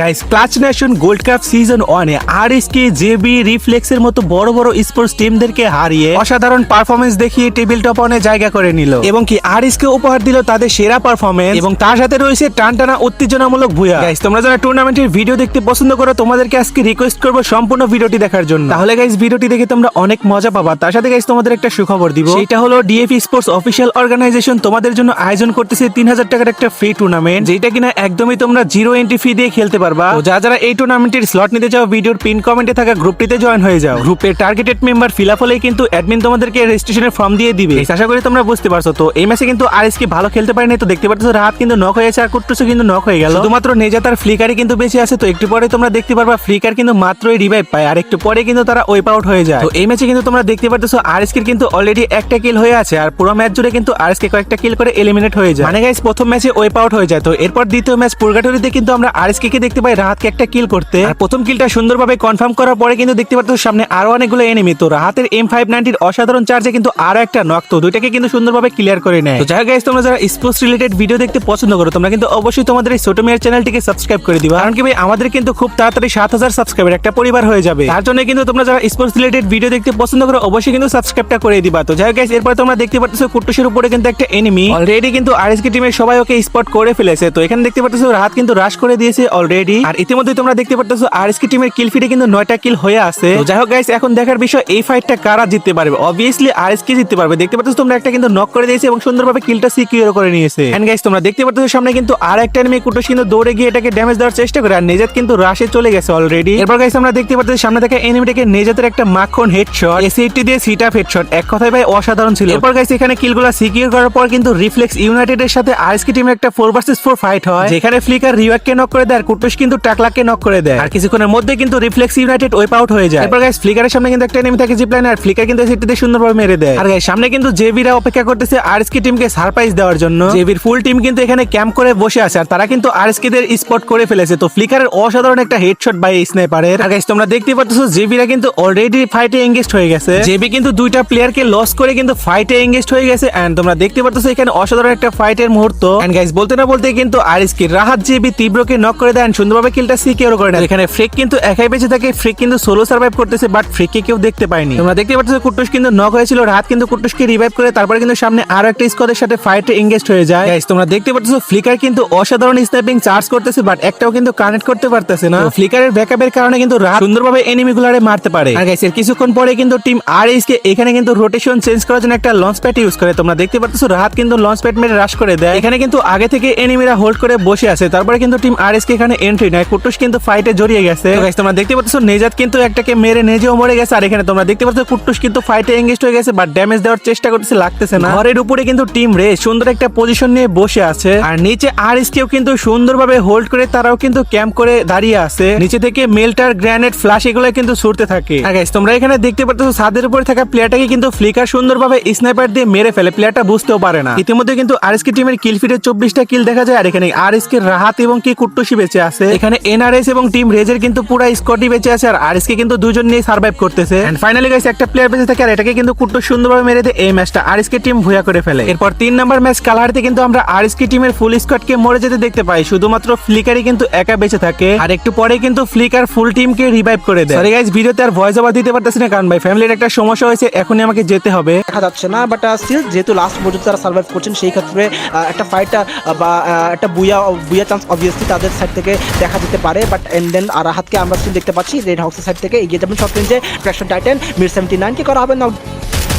Guys clutch nation gold cup season ওয়ানে R S K J JB রিফ্লেক্সের মতো বড় বড় স্পোর্টস টিমদেরকে হারিয়ে অসাধারণ পারফরমেন্স দেখিয়ে টেবিল টপ ওয়ানে জায়গা করে নিল। এবং কি আর এস কে উপহার দিল তাদের সেরা পারফরমেন্স এবং তার সাথে রয়েছে টানটানা উত্তেজনামূলক ভুয়া। গাইস তোমরা যারা টুর্নামেন্টের ভিডিও দেখতে পছন্দ করো, তোমাদেরকে আজকে রিকোয়েস্ট করব সম্পূর্ণ ভিডিওটি দেখার জন্য। তাহলে গাইস ভিডিওটি দেখে তোমরা অনেক মজা পাবা। তার সাথে গাইস তোমাদের একটা সুখবর দিব। সেটা হলো ডিএফ স্পোর্টস অফিসিয়াল অর্গানাইজেশন তোমাদের জন্য আয়োজন করতেছে তিন হাজার টাকার একটা ফ্রি টুর্নামেন্ট যেটা কিনা একদমই তোমরা জিরো এন্ট্রি ফি দিয়ে খেলতে পারবা? তো যারা যারা এই টুর্নামেন্টের স্লট নিতে চাও ভিডিওর পিন কমেন্টে থাকা গ্রুপটিতে জয়েন হয়ে যাও। গ্রুপের টার্গেটেড মেম্বার ফিল আপ হলেই কিন্তু অ্যাডমিন তোমাদেরকে রেজিস্ট্রেশনের ফর্ম দিয়ে দিবে। আশা করি তোমরা বুঝতে পারছ। তো এই ম্যাচে কিন্তু আর কি ভালো খেলতে পারেনি তো দেখতে পাচ্ছ রাত কিন্তু নক হয়েছে আর কুট্টুসও কিন্তু নক হয়ে গেল। শুধুমাত্র নেজাতার ফ্লিকারই কিন্তু বেঁচে আছে তো একটু পরে তোমরা দেখতে পারবা ফ্লিকার কিন্তু মাত্রই রিভাইভ পায় আর একটু পরে কিন্তু তারা ওয়েপ আউট হয়ে যায়। তো এই ম্যাচে কিন্তু তোমরা দেখতে পারতেছো আর কিন্তু অলরেডি একটা কিল হয়ে আছে আর পুরো ম্যাচ জুড়ে কিন্তু আর কয়েকটা কিল করে এলিমিনেট হয়ে যায়। মানে গাইস প্রথম ম্যাচে ওয়েপ আউট হয়ে যায় তো এরপর দ্বিতীয় ম্যাচ পুরগাটরিতে কিন্তু আমরা আর কে দেখতে পাই রাহাতকে একটা কিল করতে। আর প্রথম কিলটা সুন্দরভাবে কনফার্ম করার পরে কিন্তু দেখতে পাচ্ছ সামনে আরও অনেকগুলো এনিমি তো রাহাতের এম ফাইভ নাইনটির অসাধারণ চার্জে কিন্তু আরও একটা নক তো দুইটাকে কিন্তু সুন্দরভাবে ক্লিয়ার করে নেয়। তো যাই গাইস তোমরা যারা স্পোর্টস রিলেটেড ভিডিও দেখতে পছন্দ করো, তোমরা কিন্তু অবশ্যই তোমাদের এই ছোট মেয়ের চ্যানেলটিকে সাবস্ক্রাইব করে দিবা। কারণ কি ভাই, আমাদের কিন্তু খুব তাড়াতাড়ি সাত হাজার সাবস্ক্রাইবার একটা পরিবার হয়ে যাবে। তার জন্য কিন্তু তোমরা যারা স্পোর্টস রিলেটেড ভিডিও দেখতে পছন্দ করো, অবশ্যই কিন্তু সাবস্ক্রাইবটা করে দিবা। তো যাই গাইস এরপর তোমরা দেখতে পাচ্ছ কুট্টুসের উপরে কিন্তু একটা এনিমি অলরেডি কিন্তু আরএসকে টিমের সবাই ওকে স্পট করে ফেলেছে। তো এখানে দেখতে পাচ্ছ রাত কিন্তু রাশ করে দিয়েছে অলরেডি আর ইতিমধ্যে তোমরা দেখতে পাচ্ছ আরএসকে টিমের কিল ফিডে কিন্তু নয়টা কিল হয়ে আছে। তো যাই হোক গাইস এখন দেখার বিষয়, এই ফাইটটা কারা জিততে পারবে? অবভিয়াসলি আরএসকে জিততে পারবে। দেখতে পাচ্ছ তোমরা একটা কিন্তু নক করে দিয়েছে এবং সুন্দরভাবে কিলটা সিকিউর করে নিয়েছে। এন্ড গাইস তোমরা দেখতে পাচ্ছ সামনে কিন্তু আর একটা এনিমি কুটুস কিন্তু দৌড়ে গিয়ে এটাকে ড্যামেজ দেওয়ার চেষ্টা করে আর নেজাত কিন্তু রাশে চলে গেছে অলরেডি এরপর গাইস আমরা দেখতে পাচ্ছি সামনে থেকে এনিমিটাকে নেজাতের একটা মাখন হেডশট এসিটি দিয়ে সিট হেডশট এক কথায় ভাই, অসাধারণ ছিল। এরপর গাইস এখানে কিলগুলো সিকিউর করার পর কিন্তু রিফ্লেক্স ইউনাইটেডের সাথে আরএসকে টিমের একটা 4 ভার্সেস 4 ফাইট হয়। যেখানে ফ্লিকার রিওয়াককে নক করে দেয় আর কুটুস কিন্তু টাকলাকে নক করে দেয়। আর কিছুক্ষণের মধ্যে কিন্তু রিফ্লেক্স ইউনাইটেড ওয়েপ আউট হয়ে যায়। এরপর গাইস ফ্লিকারের সামনে কিন্তু একটা এনিমি থাকে জিপলাইন আর ফ্লিকার কিন্তু সিটিতে সুন্দরভাবে মেরে দেয়। আর গাইস সামনে কিন্তু জেবিরা অপেক্ষা করতেছে আরএসকে টিমকে সারপ্রাইজ দেওয়ার জন্য। জেবির ফুল টিম কিন্তু এখানে ক্যাম্প করে বসে আছে, আর তারা কিন্তু আরএসকে দের স্পট করে ফেলেছে। তো ফ্লিকারের অসাধারণ একটা হেডশট বাই স্নাইপারের আর গাইস তোমরা দেখতে পাচ্ছ জেবিরা কিন্তু অলরেডি ফাইটে এঙ্গেজড হয়ে গেছে। জেবি কিন্তু দুইটা প্লেয়ারকে লস করে কিন্তু ফাইটে এঙ্গেজড হয়ে গেছে। এন্ড তোমরা দেখতে পাচ্ছ, এখানে অসাধারণ একটা ফাইটের মুহূর্ত। এন্ড গাইস বলতে না বলতে কিন্তু আরএসকে রাহাত জেবি তীব্রকে নক করে দেন সুন্দরভাবে কিলটা সিকিউর করে নেয় এখানে ফ্রিক কিন্তু একাই বেঁচে থাকে ফ্রিক কিন্তু সোলো সার্ভাইভ করতেছে বাট ফ্রিককে কেউ দেখতে পায়নি। তোমরা দেখতে পাচ্ছ কুটুস কিন্তু নক হয়েছিল রাত কিন্তু কুটুসকে রিভাইভ করে, তারপরে কিন্তু সামনে আরও একটা স্কোয়াডের সাথে ফাইটে এঙ্গেজ হয়ে যায়। তোমরা দেখতে পাচ্ছ ফ্লিকার কিন্তু অসাধারণ স্নাইপিং চার্জ করতেছে বাট একটাও কিন্তু কানেক্ট করতে পারতেছে না। ফ্লিকারের ব্যাকআপের কারণে কিন্তু রাহাত সুন্দরভাবে এনিমি গুলারে মারতে পারে। আর গাইস এর কিছুক্ষণ পরে কিন্তু টিম আর কে এখানে কিন্তু রোটেশন চেঞ্জ করার জন্য একটা লঞ্চ প্যাড ইউজ করে। তোমরা দেখতে পাচ্ছ রাত কিন্তু লঞ্চ প্যাড মেরে রাশ করে দেয়। এখানে কিন্তু আগে থেকে এনিমিরা হোল্ড করে বসে আছে, তারপরে কিন্তু টিম আর কে এখানে এন্ট্রি নেয় কুটুস কিন্তু ফাইটে জড়িয়ে গেছে। তোমরা দেখতে পাচ্ছ, নেজাত কিন্তু একটাকে মেরে নিজেও মরে গেছে, আর এখানে তোমরা দেখতে পাচ্ছ, কুটুস কিন্তু ফাইটে এঙ্গেজ হয়ে গেছে বাট ড্যামেজ দেওয়ার চেষ্টা করতেছে, লাগতেছে না। ঘরের উপরে কিন্তু টিম রে সুন্দর একটা পজিশন নিয়ে বসে আছে, আর নিচে আর কেও কিন্তু সুন্দরভাবে হোল্ড করে, তারাও কিন্তু ক্যাম্প করে দাঁড়িয়ে আছে। নিচে থেকে মেল্টার গ্র্যানেড ফ্লাশ এগুলো কিন্তু ছুটতে থাকে। তোমরা এখানে দেখতে পাচ্ছ, ছাদের উপরে থাকা প্লেয়ারটাকে কিন্তু ফ্লিকার সুন্দরভাবে স্নাইপার দিয়ে মেরে ফেলে প্লেয়ারটা বুঝতেও পারে না। ইতিমধ্যে কিন্তু আর টিমের কিল ফিটে চব্বিশটা কিল দেখা যায়, আর এখানে আর রাহাত এবং কি কুট্টুসি বেঁচে আছে। এখানে এনআরএস এবং টিম রেজের কিন্তু পুরো স্কোয়াডই বেঁচে আছে আর আর কে কিন্তু দুজন নিয়ে সার্ভাইভ করতেছে। এন্ড ফাইনালি গাইস একটা প্লেয়ার বেঁচে থাকে আর এটাকে কিন্তু কুট্টুস সুন্দরভাবে মেরে দেয় এই ম্যাচটা আর কে টিম ভুয়া করে ফেলে। এরপর তিন নম্বর ম্যাচ কালাহারিতে কিন্তু আমরা আর কে টিমের ফুল স্কোয়াডকে মরে যেতে দেখতে পাই। শুধুমাত্র ফ্লিকারই কিন্তু একা বেঁচে থাকে। আর একটু পরে কিন্তু ফ্লিকার ফুল টিমকে রিভাইভ করে দেয়। সরি গাইস ভিডিওতে আর ভয়েস ওভার দিতে পারতেছি না কারণ ভাই ফ্যামিলির একটা সমস্যা হয়েছে এখনই আমাকে যেতে হবে। দেখা যাচ্ছে না বাট স্টিল যেহেতু লাস্ট পর্যন্ত তারা সার্ভাইভ করছেন সেই ক্ষেত্রে আহ, একটা ফাইটটা বা একটা বুয়া বুয়া চান্স অবভিয়াসলি তাদের সাইড থেকে দেখা যেতে পারে বাট এন্ড দেন আর হাতকে আমরা স্টিল দেখতে পাচ্ছি রেড হাউসের সাইড থেকে এগিয়ে যাবেন শর্ট রেঞ্জে ক্র্যাশন টাইটেন মিড সেভেন্টি নাইনকে করা হবে? না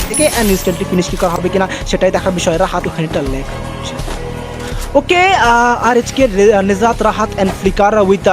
থেকে অ্যান্ড ইনস্ট্যান্টলি ফিনিশ কি করা হবে কিনা, সেটাই দেখার বিষয়, রাহাত ওখানে লেখ ওকে R HK Nijat Rahat and Flicker with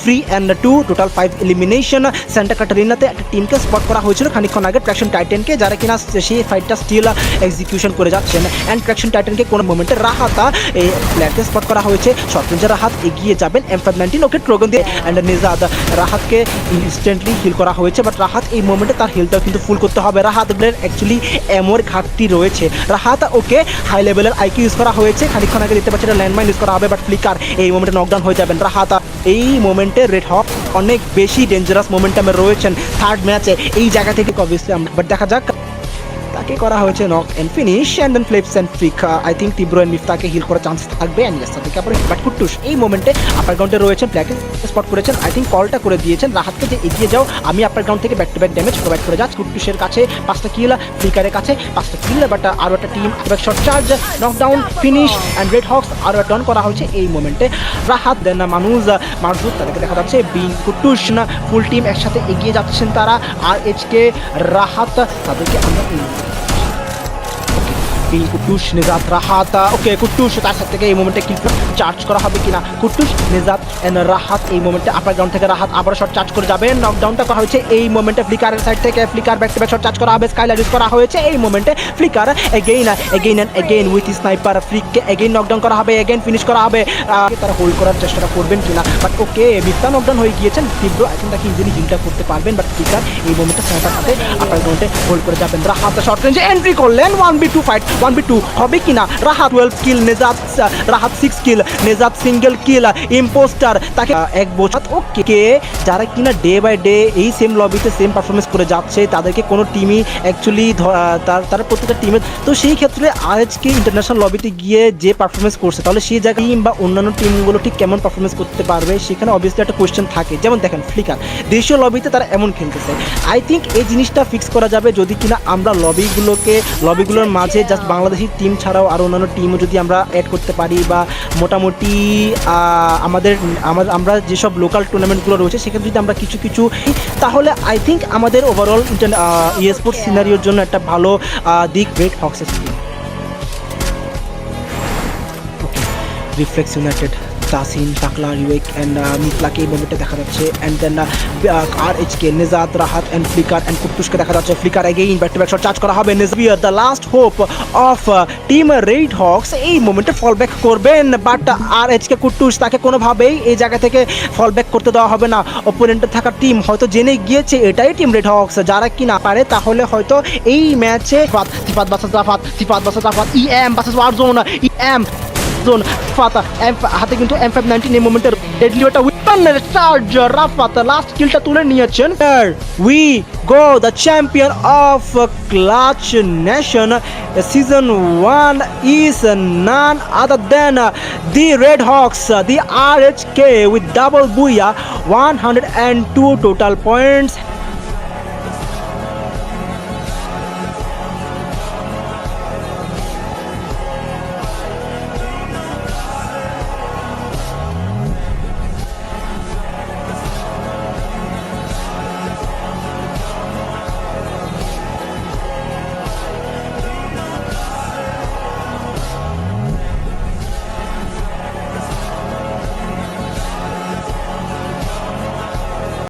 three and two total five elimination Santa কাটারিনাতে একটা টিমকে স্পট করা হয়েছিল। খানিকক্ষণ আগে ট্র্যাকশন টাইটেনকে যারা কিনা সেই ফাইটটা স্টিল এক্সিকিউশন করে যাচ্ছেন। অ্যান্ড ট্র্যাকশন টাইটেনকে কোনো মোমেন্টে রাহাতা এই প্লেয়ারকে স্পট করা হয়েছে। শর্টরেঞ্জে রাহাত এগিয়ে যাবেন। M five nineteen okay Trogon দিয়ে। অ্যান্ড নিজাদ রাহাতকে ইনস্ট্যান্টলি হিল করা হয়েছে। বাট রাহাত এই মোমেন্টে তার হিলটাও কিন্তু ফুল করতে হবে। রাহাত অ্যাকচুয়ালি এমোর ঘাটতি রয়েছে। রাহাত ওকে হাই লেভেলের আইকিউ ইউজ করা হয়েছে। খানিকক্ষণ আগে দেখতে এটা ল্যান্ডমাইন ইউজ করা হবে বাট ফ্লিকার এই মোমেন্টে নকডাউন হয়ে যাবেন। রাহাত, এই মোমেন্টে রেড হক অনেক বেশি ডেঞ্জারাস মোমেন্টামে রয়েছেন থার্ড ম্যাচে এই জায়গা থেকে অবভিয়াসলি বাট দেখা যাক তাকে করা হয়েছে knock and finish and then flips and Freak I think Tibro and মিফতাকে heal করার চান্স থাকবে এন্ড ইয়াস তাদেরকে আবার বাট কুট্টুস এই মোমেন্টে আপার গ্রাউন্ডে রয়েছেন ব্ল্যাকে স্পট করেছেন। আই থিঙ্ক কলটা করে দিয়েছেন। রাহাতকে যে এগিয়ে যাও, আমি আপার গ্রাউন্ড থেকে back to back damage provide করে যাচ্ছি। কুট্টুসের কাছে পাঁচটা কিল ফ্লিকারের কাছে পাঁচটা কিল বাট আরও একটা team back shot charge knockdown finish and red hawks আরও একটা টার্ন করা হয়েছে এই মোমেন্টে রাহাত দেন না মানুষ মারজুদ তাদেরকে দেখা যাচ্ছে। বিন কুট্টুস না ফুল টিম একসাথে এগিয়ে যাচ্ছেন তারা। আর এইচকে রাহাত, তাদেরকে আমরা এই কুটুস নিজাত রাহাত ওকে কুটুস তার সাথে থেকে এই মোমেন্টে কিল চার্জ করা হবে কিনা? কুটুস নিজাত এন্ড রাহাত এই মোমেন্টে আপার গ্রাউন্ড থেকে রাহাত আবার শট চার্জ করে যাবেন নকডাউনটা করা হয়েছে এই মোমেন্টে ফ্লিকারের সাইড থেকে Flicker back to back shot charge করা হবে। স্কাইলার ইউজ করা হয়েছে এই মোমেন্টে Flicker again again and again with sniper ফ্লিককে again knockdown করা হবে এগেইন ফিনিশ করা হবে। তারা হোল্ড করার চেষ্টাটা করবেন কিনা? বাট ওকে মিথ্যা নকডাউন হয়ে গিয়েছেন তীব্র এখন তাকে ইজিলি হিলটা করতে পারবেন? বাট ফ্লিকার এই মোমেন্টে স্নাইপার সাথে আপার গ্রাউন্ডে হোল্ড করে যাবেন। রাহাত শর্ট রেঞ্জে এন্ট্রি করলেন। One v two fight one v two হবে কিনা? Rahat twelve kill Nezat Rahat six kill Nezat single kill impostor তাকে এক বছর ওকে কে, যারা কিনা ডে বাই ডে এই সেম লবিতে সেম পারফরমেন্স করে যাচ্ছে, তাদেরকে কোনো টিমই অ্যাকচুয়ালি তার তার প্রত্যেকটা টিমে তো সেই ক্ষেত্রে আজকে ইন্টারন্যাশনাল লবিতে গিয়ে যে পারফরমেন্স করছে, তাহলে সেই জায়গায় টিম বা অন্যান্য টিমগুলো ঠিক কেমন পারফরমেন্স করতে পারবে? সেখানে অবভিয়াসলি একটা কোয়েশ্চেন থাকে। যেমন দেখেন ফ্লিকার দেশীয় লবিতে তারা এমন খেলতেছে। আই থিঙ্ক এই জিনিসটা ফিক্স করা যাবে যদি কিনা আমরা লবিগুলোকে লবিগুলোর মাঝে জাস্ট বাংলাদেশি টিম ছাড়াও আরও অন্যান্য টিমও যদি আমরা অ্যাড করতে পারি বা মোটামুটি আমাদের আমাদের আমরা যেসব লোকাল টুর্নামেন্টগুলো রয়েছে সেখানে যদি আমরা কিছু কিছু তাহলে আই থিঙ্ক আমাদের ওভারঅল ই স্পোর্টস সিনারিওর জন্য একটা ভালো দিক গ্রেট হক্সেস রিফ্লেক্স ইউনাইটেড তাসিন টাকলা রিওয়েক অ্যান্ড মিতলাকে এই মোমেন্টে দেখা যাচ্ছে। And then R H K Nezat Rahat and Flicker and কুটুসকে দেখা যাচ্ছে। Flicker again back to back charge করা হবে। নেজবিয়ার the last hope of team red hawks এই মোমেন্টে ফল ব্যাক করবেন। But R H K Kutus তাকে কোনোভাবেই এই জায়গা থেকে ফল ব্যাক করতে দেওয়া হবে না। অপোনেন্টে থাকা টিম হয়তো জেনে গিয়েছে, এটাই টিম রেড হক্স যারা কি না পারে, তাহলে হয়তো এই ম্যাচে সিফাত বাসাস জাফাত সিফাত বাসাস জাফাত ই এম বাসাস ওয়ারজোন ই এম জোন ফাতা হাতে কিন্তু এম ফাইভ নাইনটিন এই মোমেন্টের ডেডলি ওটা উইপনের চার্জ রাফাত লাস্ট কিলটা তুলে নিয়েছেন। We go the champion of clutch nation season one is none other than the red hawks the R H K with double booyah one hundred and two total points